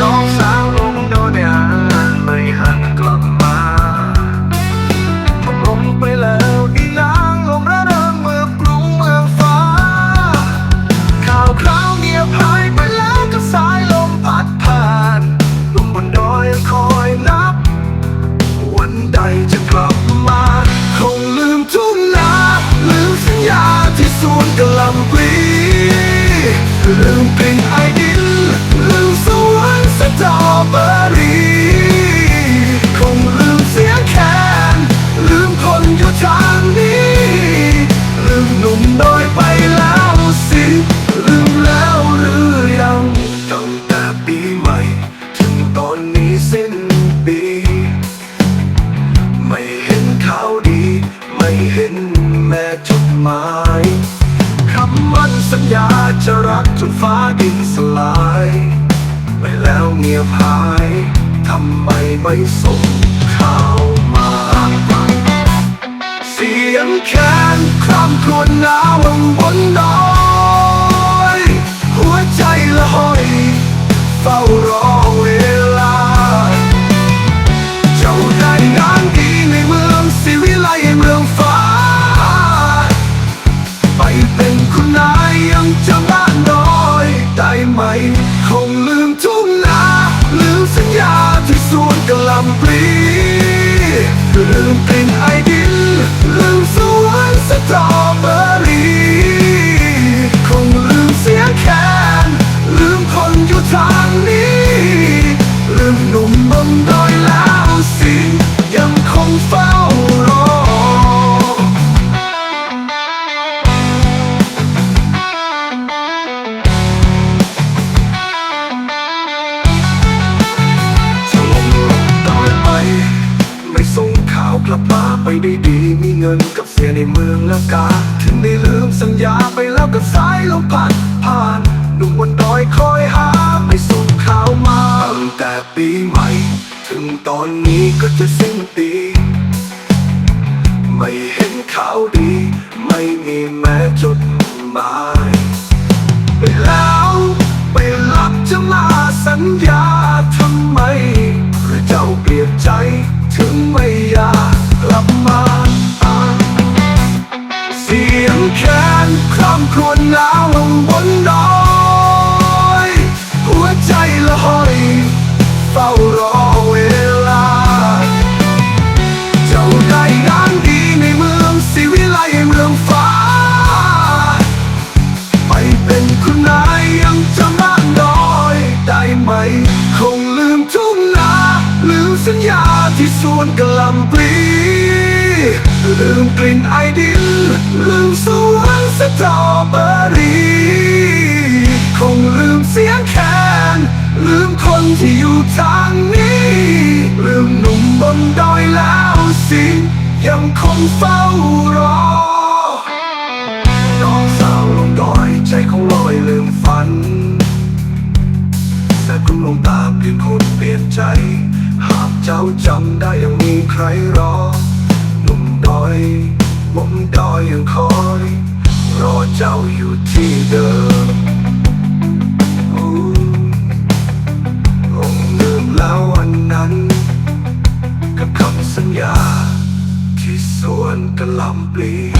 น้องสาวลงโดนไม่หันไม่หันกลับมาลงไปแล้วอีนางลงระเริงเมื่อกรุงเมืองฟ้า ข่าวคราวเงียบหายไปแล้วกับสายลมพัดผ่านลมบนดอยยังคอยนับ วันใดจะกลับมา คงลืมทุ่งนาลืมสัญญาที่สวนกะหล่ำปลีลืมกลิ่น ไม่เห็นแม่จดหมายคำมั่นสัญญาจะรักจนฟ้าดินสลายไปแล้วเงียบหายทำไมไม่ส่งข่าวมา เสียงแคนคร่ำครวญหนาวบนดอย หัวใจละหอย เฝ้ารอ คงลืมทุ่งนาลืมสัญญาที่สวนกะลำปลีลืมกลิ่นไอดินลืมสวนสตรอเบอรี่คงลืมเสียงแคนลืมคนอยู่ทาง เงินกับเสียในเมืองละกา ถึงได้ลืมสัญญาไปแล้วกับสายลมพัดผ่านหนุ่มบนดอยคอยหาไม่ส่งข่าวมาตั้งแต่ปีใหม่ ถึงตอนนี้ก็จะสิ้นปีไม่เห็นข่าวดี ไม่มีแม้จุดหมายไปแล้วไปรับจะมาสัญญาทำไมหรือเจ้าเปลี่ยนใจถึงไม่อยาก ที่สวนกะลำปลีลืมกลิ่นไอดิน ลืมสวนสตรอเบอรี่คงลืมเสียงแคนลืมคนที่อยู่ทางนี้ ลืมหนุ่มบนดอยแล้วสิ ยังคงเฝ้ารอน้องสาวลงดอยใจคงลอยลืมฝันแต่คุณลงตาเปลี่ยนคนเปลี่ยนใจ หากเจ้าจำได้ยังมีใครรอหนุ่มดอยมุมดอยยังคอย รอเจ้าอยู่ที่เดิมองลืมแล้ววันนั้น กับคำสัญญา ที่สวนกะลำปี